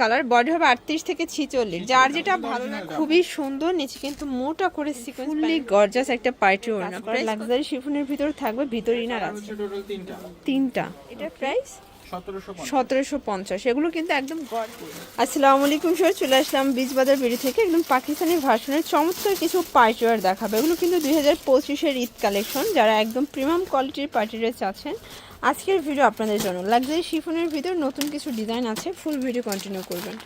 Colour body হবে আটত্রিশ থেকে ছিচল্লিশ। যার যেটা ভালো লাগে খুবই সুন্দর নিচে কিন্তু মোটা করে সিকোয়েন্স ফুললি গর্জাস একটা পার্টি ওড়না। লাক্সারি শিফনের ভিতর থাকবে ভিতরই না আছে। তিনটা। এটা প্রাইস সতেরোশো পঞ্চাশ। এগুলো কিন্তু একদম আসসালামু আলাইকুম স্যার চলে আসলাম বীজবাজার বিড়ি থেকে, একদম পাকিস্তানি ভার্সনের চমৎকার কিছু পার্টি ওয়ার দেখাবে। এগুলো কিন্তু দুই হাজার পঁচিশের ঈদ কালেকশন, যারা একদম প্রিমিয়াম কোয়ালিটির পার্টি ড্রেস চাচ্ছেন। আজকের ভিডিও আপনাদের জন্য। লাক্সারি শিফনের ভিতর নতুন কিছু ডিজাইন আছে, ফুল ভিডিও কন্টিনিউ করবেন।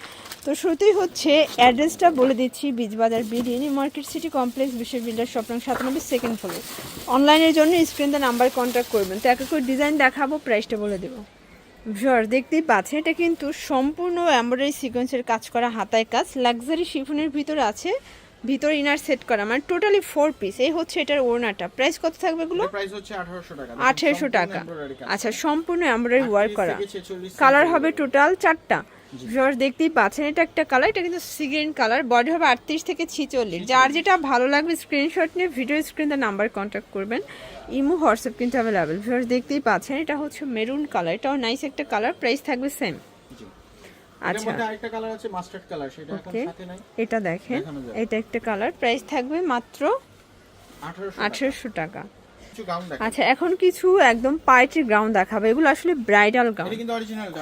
তো শুরুতেই হচ্ছে অ্যাড্রেসটা বলে দিচ্ছি, বীজবাজার বিডিএনি market city complex Biswa builder shopping সাতানব্বই সেকেন্ড ফ্লোর। অনলাইনের জন্য স্ক্রিনতে নাম্বার কন্ট্যাক্ট করবেন। তো এক এক ডিজাইন দেখাবো, প্রাইসটা বলে দেবো। ভিউয়ার দেখতেই পাচ্ছেন এটা কিন্তু সম্পূর্ণ অ্যাম্বয়ডারি সিকোয়েন্সের কাজ করা হাতায় কাজ। লাক্সারি শিফনের ভিতরে আছে ভিতরে ইনার সেট করা মানে টোটালি ফোর পিস এই হচ্ছে এটার ওড়নাটা। প্রাইস কত থাকবে এগুলো? প্রাইস হচ্ছে আঠারোশো টাকা। টাকা। আচ্ছা সম্পূর্ণ এমব্রয়ডারি ওয়ার্ক করা। কালার হবে টোটাল চারটা। ভিউয়ার দেখতেই পাচ্ছেন এটা একটা কালার এটা কিন্তু সিগ্রিন কালার বডি হবে আটত্রিশ থেকে ছিচল্লিশ। যার যেটা ভালো লাগবে স্ক্রিনশট নিয়ে ভিডিও স্ক্রিনে নাম্বার কন্ট্যাক্ট করবেন। ইমো হোয়াটসঅ্যাপ কিন্তু অ্যাভেলেবেল ভিউয়ার দেখতেই পাচ্ছেন এটা হচ্ছে মেরুন কালার এটাও নাইস একটা কালার প্রাইস থাকবে সেম আচ্ছা। আরেকটা কালার আছে মাস্টার্ড কালার সেটা এখন ওকে সাথে নাই। এটা দেখেন এটা একটা কালার প্রাইস থাকবে মাত্র আঠারোশো আঠেরোশো টাকা। আচ্ছা এখন কিছু একদম পার্টির গ্রাউন্ড দেখাবে। এগুলো আসলে ব্রাইডাল গ্রাউন্ড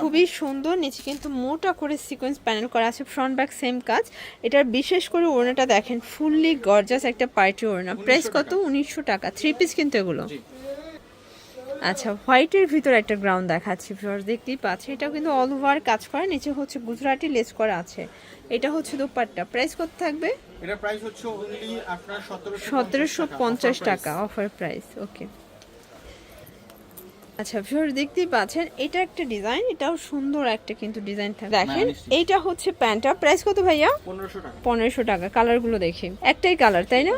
খুবই সুন্দর নিচে কিন্তু মোটা করে সিকোয়েন্স প্যানেল করা আছে ফ্রন্ট ব্যাক সেম কাজ। এটার বিশেষ করে ওড়নাটা দেখেন ফুললি গর্জাস একটা পার্টি ওড়না। প্রাইস কত? উনিশশো টাকা। থ্রি পিস কিন্তু এগুলো। আচ্ছা হোয়াইটের ভিতরে একটা গ্রাউন্ড দেখাচ্ছি ভিউয়ার্স দেখতেই পাচ্ছি এটাও কিন্তু অল ওভার কাজ করা নিচে হচ্ছে গুজরাটি লেস করা আছে। এটা হচ্ছে দোপাট্টা। প্রাইস কত থাকবে? এটা প্রাইস হচ্ছে অনলি আপনার সতেরোশো সতেরোশো পঞ্চাশ টাকা অফার প্রাইস ওকে আচ্ছা ভিউয়ার দেখতেই পাচ্ছেন এটা একটা ডিজাইন এটাও সুন্দর একটা কিন্তু ডিজাইন থাকে দেখেন নিশ্চয়ই। এইটা হচ্ছে প্যান্টটা। প্রাইস কত ভাইয়া? পনেরোশো টাকা। পনেরোশো টাকা কালারগুলো দেখি। একটাই কালার তাই না?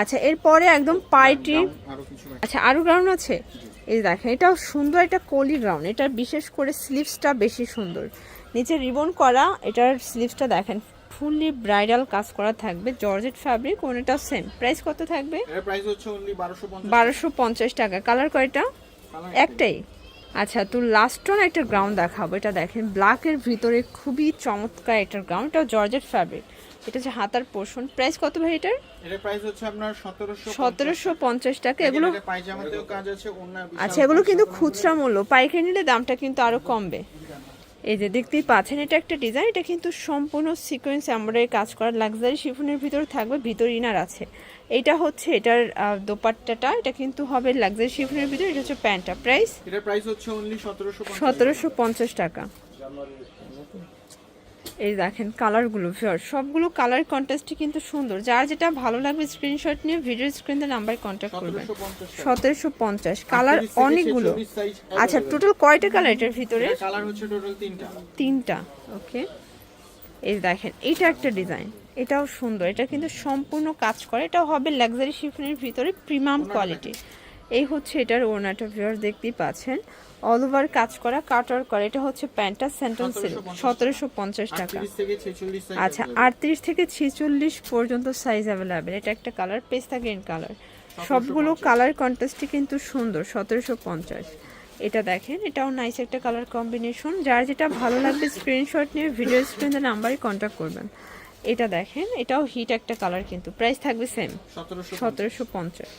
আচ্ছা এরপরে একদম পাইটি আচ্ছা আরও গ্রাউন্ড আছে? এই দেখেন এটাও সুন্দর একটা কলি গ্রাউন্ড এটা বিশেষ করে স্লিভসটা বেশি সুন্দর। নিচে রিবন করা এটার স্লিভসটা দেখেন ফুললি ব্রাইডাল কাজ করা থাকবে। জর্জেট ফ্যাব্রিক ওনেটা সেম প্রাইস কত থাকবে? এটা প্রাইস হচ্ছে অনলি বারোশো পঞ্চাশ বারোশো পঞ্চাশ টাকা। কালার কয়টা? একটাই? আচ্ছা তো লাস্ট ওয়ান একটা গ্রাউন্ড দেখাবো। এটা দেখেন ব্ল্যাকের ভিতরে খুবই চমৎকার একটা গ্রাউন্ড এটা জর্জেট ফ্যাব্রিক এটা হচ্ছে হাতার পোর্শন প্রাইস কত ভাই এটার? এটা প্রাইস হচ্ছে আপনার সতেরোশো সতেরোশো পঞ্চাশ টাকা। এগুলো পায়জামাতেও কাজ আছে আচ্ছা এগুলো কিন্তু খুচরা মূল্য। পাইকারি নিলে দামটা কিন্তু আরও কমবে। এই যে দেখতেই পাচ্ছেন এটা একটা ডিজাইন এটা কিন্তু সম্পূর্ণ সিকোয়েন্স এমব্রয়ডারি কাজ করা লাক্সারি শিফনের ভিতরে থাকবে ভিতর ইনার আছে। এটা হচ্ছে এটার দোপাট্টাটা এটা কিন্তু হবে লাক্সারি শিফনের ভিতরে এটা হচ্ছে প্যান্টটা। প্রাইস এটা প্রাইস হচ্ছে অনলি সতেরোশো সতেরোশো পঞ্চাশ টাকা। এই দেখেন কালারগুলো ভিউয়ার সবগুলো কালার কন্ট্রাস্টই কিন্তু সুন্দর। যার যেটা ভালো লাগবে স্ক্রিনশট নিয়ে ভিডিও স্ক্রিনে নাম্বার কন্ট্যাক্ট করবেন। সতেরোশো পঞ্চাশ। কালার অনেকগুলো। আচ্ছা টোটাল কয়টা কালার এটার ভিতরে? কালার হচ্ছে টোটাল তিনটা। তিনটা ওকে এই দেখেন এটা একটা ডিজাইন এটাও সুন্দর এটা কিন্তু সম্পূর্ণ কাজ করে। এটাও হবে লাক্সারি শিফনের ভিতরে প্রিমিয়াম কোয়ালিটি এই হচ্ছে এটার ওড়নাটা ভিউয়ার দেখতেই পাচ্ছেন। অল ওভার কাজ করা কাটার করা এটা হচ্ছে প্যান্টটা সেন্ট্রাল সিল্ক সতেরোশো পঞ্চাশ টাকা। আচ্ছা আটত্রিশ থেকে ছেচল্লিশ পর্যন্ত সাইজ অ্যাভেলেবেল এটা একটা কালার পেস্তা গ্রিন কালার সবগুলো কালার কন্ট্রাস্টই কিন্তু সুন্দর সতেরোশো পঞ্চাশ। এটা দেখেন এটাও নাইস একটা কালার কম্বিনেশন যার যেটা ভালো লাগবে স্ক্রিনশট নিয়ে ভিডিও স্ক্রিনের নাম্বারে কন্ট্যাক্ট করবেন। এটা দেখেন এটাও হিট একটা কালার কিন্তু। প্রাইস থাকবে সেম সতেরোশো পঞ্চাশ।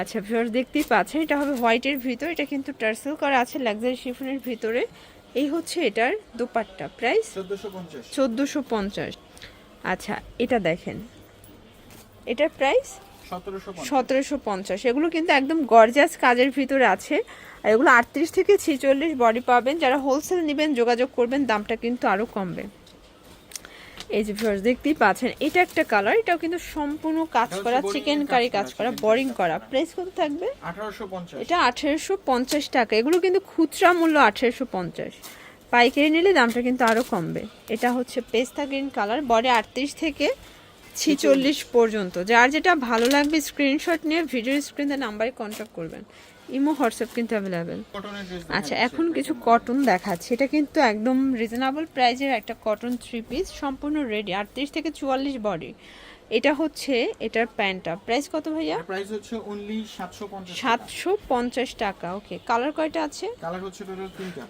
আচ্ছা ভিউয়ার দেখতেই পাচ্ছেন এটা হবে হোয়াইটের ভিতর এটা কিন্তু টার্সেল করা আছে লাক্সারি শিফনের ভিতরে। এই হচ্ছে এটার দোপাট্টা প্রাইস চোদ্দশো পঞ্চাশ। চোদ্দোশো পঞ্চাশ। আচ্ছা এটা দেখেন। এটার প্রাইস সতেরোশো পঞ্চাশ। এগুলো কিন্তু একদম গর্জাস কাজের ভিতরে আছে। আর এগুলো আটত্রিশ থেকে ছিচল্লিশ বডি পাবেন। যারা হোলসেল নেবেন যোগাযোগ করবেন দামটা কিন্তু আরও কমবে। এই যে ভিউয়ার্স দেখতেই পাচ্ছেন এটা একটা কালার এটাও কিন্তু সম্পূর্ণ কাজ করা চিকেন কারি কাজ করা বোরিং করা। প্রাইস কত থাকবে? আঠারোশো পঞ্চাশ। এটা আঠেরোশো পঞ্চাশ টাকা এগুলো কিন্তু খুচরা মূল্য আঠেরোশো পঞ্চাশ। পাইকারি নিলে দামটা কিন্তু আরও কমবে। এটা হচ্ছে পেস্তা গ্রিন কালার বডি আটত্রিশ থেকে ছিচল্লিশ পর্যন্ত। যার যেটা ভালো লাগবে স্ক্রিনশট নিয়ে ভিডিও স্ক্রিনে নাম্বারে কন্ট্যাক্ট করবেন। ইমো হোয়াটসঅ্যাপ কিন্তু অ্যাভেলেবেল আচ্ছা এখন কিছু কটন দেখাচ্ছি। এটা কিন্তু একদম রিজনেবল প্রাইজের একটা কটন থ্রি পিস সম্পূর্ণ রেডি আটত্রিশ থেকে চুয়াল্লিশ বডি এটা হচ্ছে এটার প্যান্টটা প্রাইস কত ভাইয়া? প্রাইস হচ্ছে অনলি সাতশো পঞ্চাশ সাতশো পঞ্চাশ টাকা ওকে কালার কয়টা আছে? কালার হচ্ছে টোটাল তিনটা।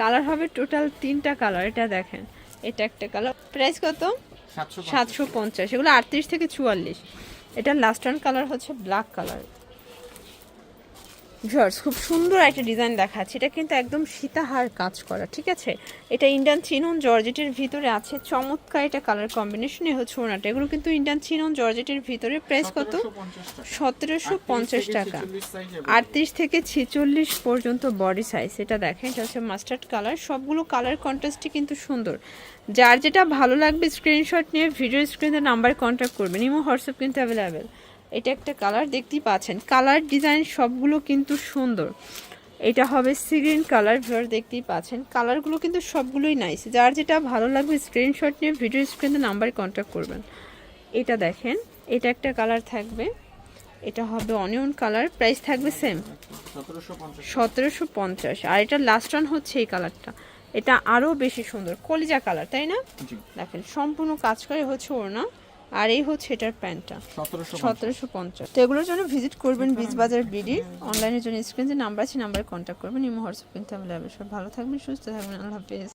কালার হবে টোটাল তিনটা কালার এটা দেখেন। এটা একটা কালার প্রাইস কত? সাতশো সাতশো পঞ্চাশ এগুলো আটত্রিশ থেকে চুয়াল্লিশ। এটা লাস্ট ওয়ান কালার হচ্ছে ব্ল্যাক কালার খুব সুন্দর একটা ডিজাইন দেখাচ্ছে। এটা কিন্তু একদম সীতাহার কাজ করা ঠিক আছে? এটা ইন্ডিয়ান চিনন জর্জেটের ভিতরে আছে। চমৎকার এটা কালার কম্বিনেশনে হচ্ছে ওনাটা এগুলো কিন্তু ইন্ডিয়ান চিনন জর্জেটের ভিতরে প্রাইস কত? সতেরোশো পঞ্চাশ টাকা। আটত্রিশ থেকে ছেচল্লিশ পর্যন্ত বডি সাইজ এটা দেখেন এটা হচ্ছে মাস্টার্ড কালার সবগুলো কালার কন্ট্রাস্টই কিন্তু সুন্দর। যার যেটা ভালো লাগবে স্ক্রিনশট নিয়ে ভিডিও স্ক্রিনে নাম্বার কন্ট্যাক্ট করবেন। ইমো হোয়াটসঅ্যাপ কিন্তু অ্যাভেলেবেল এটা একটা কালার দেখতেই পাচ্ছেন। কালার ডিজাইন সবগুলো কিন্তু সুন্দর। এটা হবে সিগ্রিন কালার ভিউর দেখতেই পাচ্ছেন। কালারগুলো কিন্তু সবগুলোই নাইস যার যেটা ভালো লাগবে স্ক্রিনশট নিয়ে ভিডিও স্ক্রিনে নাম্বার কন্ট্যাক্ট করবেন। এটা দেখেন এটা একটা কালার থাকবে। এটা হবে অনিয়ন কালার প্রাইস থাকবে সেম সতেরোশো পঞ্চাশ। আর এটা লাস্ট ওয়ান হচ্ছে এই কালারটা। এটা আরও বেশি সুন্দর। কলিজা কালার তাই না? দেখেন সম্পূর্ণ কাজ করে হচ্ছে ওড়না। আর এই হচ্ছে এটার প্যান্টটা। সতেরোশো সতেরোশো পঞ্চাশ। তো এগুলোর জন্য ভিজিট করবেন বীজ বাজার বিডি অনলাইনের জন্য স্ক্রিন যে নাম্বার আছে নাম্বারে কন্ট্যাক্ট করবেন। ইমো হোয়াটসঅ্যাপ কিন্তু অ্যাভেলেবেল সব ভালো থাকবেন সুস্থ থাকবেন। আল্লাহ হাফেজ।